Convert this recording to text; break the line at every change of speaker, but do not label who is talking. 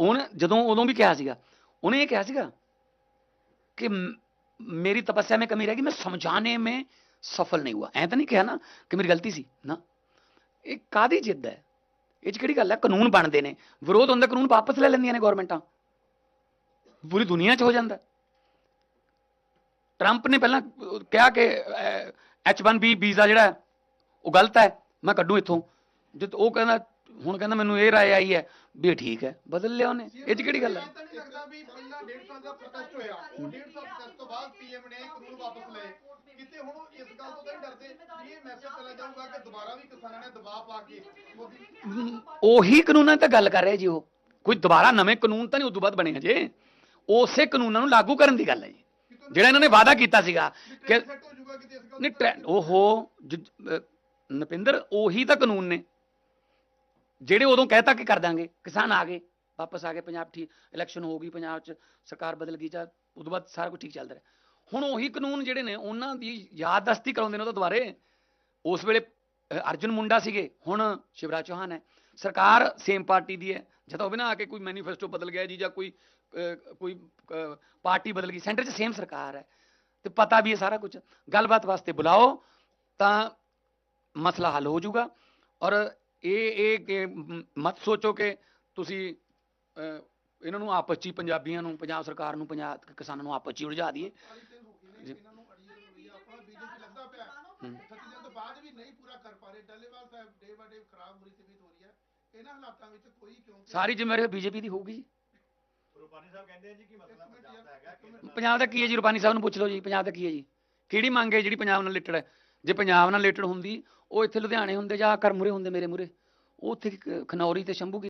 ਉਹਨੇ ਜਦੋਂ ਉਦੋਂ ਵੀ ਕਿਹਾ ਸੀਗਾ ਉਹਨੇ ਇਹ ਕਿਹਾ ਸੀਗਾ कि म- मेरी तपस्या में कमी रहेगी मैं समझाने में सफल नहीं हुआ ਐ ਤਾਂ ਨਹੀਂ ਕਿਹਾ ਨਾ ਕਿ ਮੇਰੀ ਗਲਤੀ ਸੀ ਨਾ ਇਹ ਕਾਦੀ ਜਿੱਦ ਹੈ ਇਹ ਚ ਕਿਹੜੀ ਗੱਲ ਹੈ ਕਾਨੂੰਨ ਬਣਦੇ ਨੇ ਵਿਰੋਧ ਹੁੰਦਾ ਕਾਨੂੰਨ ਵਾਪਸ ਲੈ ਲੈਂਦੀਆਂ ਨੇ ਗਵਰਨਮੈਂਟਾਂ ਪੂਰੀ ਦੁਨੀਆ 'ਚ ਹੋ ਜਾਂਦਾ ਟਰੰਪ ਨੇ ਪਹਿਲਾਂ ਅਹ, ਕਿਹਾ ਕਿ H1B ਵੀਜ਼ਾ ਜਿਹੜਾ ਹੈ, ਉਹ ਗਲਤ ਹੈ ਮੈਂ ਕੱਢੂ ਇੱਥੋਂ ਜਦ ਉਹ ਕਹਿੰਦਾ ਹੁਣ ਕਹਿੰਦਾ ਮੈਨੂੰ ਇਹ ਰਾਏ ਆਈ ਹੈ ਵੀ ਠੀਕ ਹੈ ਬਦਲ ਲਿਆ ਉਹਨੇ। ਇਹ ਚ ਕਿਹੜੀ ਗੱਲ ਹੈ
ਤਾਂ ਨਹੀਂ ਲੱਗਦਾ ਵੀ ਪਹਿਲਾਂ 1.5 ਸਾਲ ਦਾ ਪ੍ਰੋਟੈਸਟ ਹੋਇਆ। ਉਹ 1.5 ਸਾਲ ਪ੍ਰੋਟੈਸਟ ਤੋਂ ਬਾਅਦ ਪੀਐਮ ਨੇ ਕਾਨੂੰਨ ਵਾਪਸ ਲਏ। ਕਿਤੇ ਹੁਣ ਇਸ ਗੱਲ ਤੋਂ ਤਾਂ ਨਹੀਂ ਡਰਦੇ ਵੀ ਇਹ ਮੈਸੇਜ ਚਲਾ ਜਾਊਗਾ ਕਿ ਦੁਬਾਰਾ ਵੀ ਕਿਸਾਨਾਂ ਨੇ ਦਬਾਅ ਪਾ ਕੇ ਮੋਦੀ
ਹਮ, ਉਹੀ ਕਾਨੂੰਨਾਂ ਤੇ ਗੱਲ ਕਰ ਰਹੇ ਜੀ ਉਹ। ਕੋਈ ਦੁਬਾਰਾ ਨਵੇਂ ਕਾਨੂੰਨ ਤਾਂ ਨਹੀਂ ਉਦੋਂ ਬਾਅਦ ਬਣੇ ਹਜੇ। ਉਸੇ ਕਾਨੂੰਨਾਂ ਨੂੰ ਲਾਗੂ ਕਰਨ ਦੀ ਗੱਲ ਹੈ ਜੀ। ਜਿਹੜਾ ਇਹਨਾਂ ਨੇ ਵਾਅਦਾ ਕੀਤਾ ਸੀਗਾ ਕਿ ਨਹੀਂ ਓਹੋ ਨਪਿੰਦਰ ਉਹੀ ਤਾਂ ਕਾਨੂੰਨ ਨੇ। ਜਿਹੜੇ ਉਦੋਂ ਕਹਿਤਾ ਕਿ ਕਰ ਦਾਂਗੇ ਕਿਸਾਨ ਆ ਗਏ ਵਾਪਸ ਆ ਗਏ ਪੰਜਾਬ ਠੀਕ ਇਲੈਕਸ਼ਨ ਹੋ ਗਈ ਪੰਜਾਬ 'ਚ ਸਰਕਾਰ ਬਦਲ ਗਈ ਜਾਂ ਉਦੋਂ ਬਾਅਦ ਸਾਰਾ ਕੁਝ ਠੀਕ ਚੱਲਦਾ ਰਿਹਾ। ਹੁਣ ਉਹੀ ਕਾਨੂੰਨ ਜਿਹੜੇ ਨੇ ਉਹਨਾਂ ਦੀ ਯਾਦਦਸਤੀ ਕਰਾਉਂਦੇ ਨੇ ਉਹ ਤਾਂ ਦੁਬਾਰੇ ਉਸ ਵੇਲੇ ਅਹ, ਅਰਜੁਨ ਮੁੰਡਾ ਸੀਗੇ ਹੁਣ ਸ਼ਿਵਰਾਜ ਚੌਹਾਨ ਹੈ। ਸਰਕਾਰ ਸੇਮ ਪਾਰਟੀ ਦੀ ਹੈ। ਜਦੋਂ ਉਹ ਹੋਵੇ ਨਾ ਆ ਕੇ ਕੋਈ ਮੈਨੀਫੈਸਟੋ ਬਦਲ ਗਿਆ ਜੀ ਜਾਂ ਕੋਈ ਕੋਈ ਪਾਰਟੀ ਬਦਲ ਗਈ ਸੈਂਟਰ 'ਚ ਸੇਮ ਸਰਕਾਰ ਹੈ। ਤੇ ਪਤਾ ਵੀ ਹੈ ਸਾਰਾ ਕੁਝ। ਗੱਲਬਾਤ ਵਾਸਤੇ ਬੁਲਾਓ ਤਾਂ ਮਸਲਾ ਹੱਲ ਹੋ ਜਾਊਗਾ। ਔਰ ਇਹ ਇਹ ਕਿ ਮਤ ਸੋਚੋ ਕਿ ਤੁਸੀਂ ਅਹ, ਇਹਨਾਂ ਨੂੰ ਆਪਸ 'ਚ ਹੀ ਪੰਜਾਬੀਆਂ ਨੂੰ ਪੰਜਾਬ ਸਰਕਾਰ ਨੂੰ ਪੰਜਾਬ ਕਿਸਾਨਾਂ ਨੂੰ ਆਪਸ 'ਚ ਹੀ ਉਲਝਾ ਦਈਏ।
ਅੜੀ ਤੇ ਹੋ ਗਈ ਨੇ ਇਹਨਾਂ ਨੂੰ ਅੜੀ ਹੋਈ ਆ ਆਪਣਾ ਬੀਜੇਪੀ ਲੱਗਦਾ ਪਿਆ।
ਹੂੰ।
36 ਦਿਨ ਤੋਂ ਬਾਅਦ ਵੀ ਨਹੀਂ ਪੂਰਾ ਕਰ ਪਾ ਰਹੇ। ਡੱਲੇਵਾਲ ਸਾਹਿਬ ਡੇ ਬਾਏ ਡੇ ਖਰਾਬ ਹੋ ਰਹੀ ਸਥਿਤੀ ਹੋ ਰਹੀ ਹੈ। ਇਹਨਾਂ ਹਾਲਾਤਾਂ ਵਿੱਚ ਕੋਈ ਕਿਉਂਕਿ
ਸਾਰੀ ਜ਼ਿੰਮੇਵਾਰੀ ਬੀਜੇਪੀ ਦੀ ਹੋਊਗੀ। ਜੀ
ਰੂਪਾਨੀ ਸਾਹਿਬ ਕਹਿੰਦੇ ਆ ਜੀ ਕਿ ਮਸਲਾ
ਇੱਕ ਮਿੰਟ
ਪੰਜਾਬ ਦਾ
ਯਾਰ,
ਹੈਗਾ
ਇੱਕ
ਕਿ
ਮਿੰਟ।
ਪੰਜਾਬ ਦਾ ਕੀ ਹੈ ਜੀ? ਰੂਪਾਨੀ ਸਾਹਿਬ ਨੂੰ ਪੁੱਛ ਲਓ ਜੀ ਪੰਜਾਬ ਦਾ ਕੀ ਹੈ ਜੀ? ਕਿਹੜੀ ਮੰਗ ਹੈ ਜਿਹੜੀ ਪੰਜਾਬ ਨਾਲ ਰਿਲੇਟਡ ਹੈ? ਜੇ ਪੰਜਾਬ ਨਾਲ ਰਿਲੇਟਡ ਹੁੰਦੀ, ਉਹ ਇੱਥੇ ਲੁਧਿਆਣੇ ਹੁੰਦੇ ਜਾਂ ਘਰ ਮੁਰੇ ਹੁੰਦੇ ਮੇਰੇ ਮੁਰੇ ਉਹ ਉੱਥੇ ਖਨੌਰੀ ਤੇ ਸ਼ੰਭੂ ਕੀ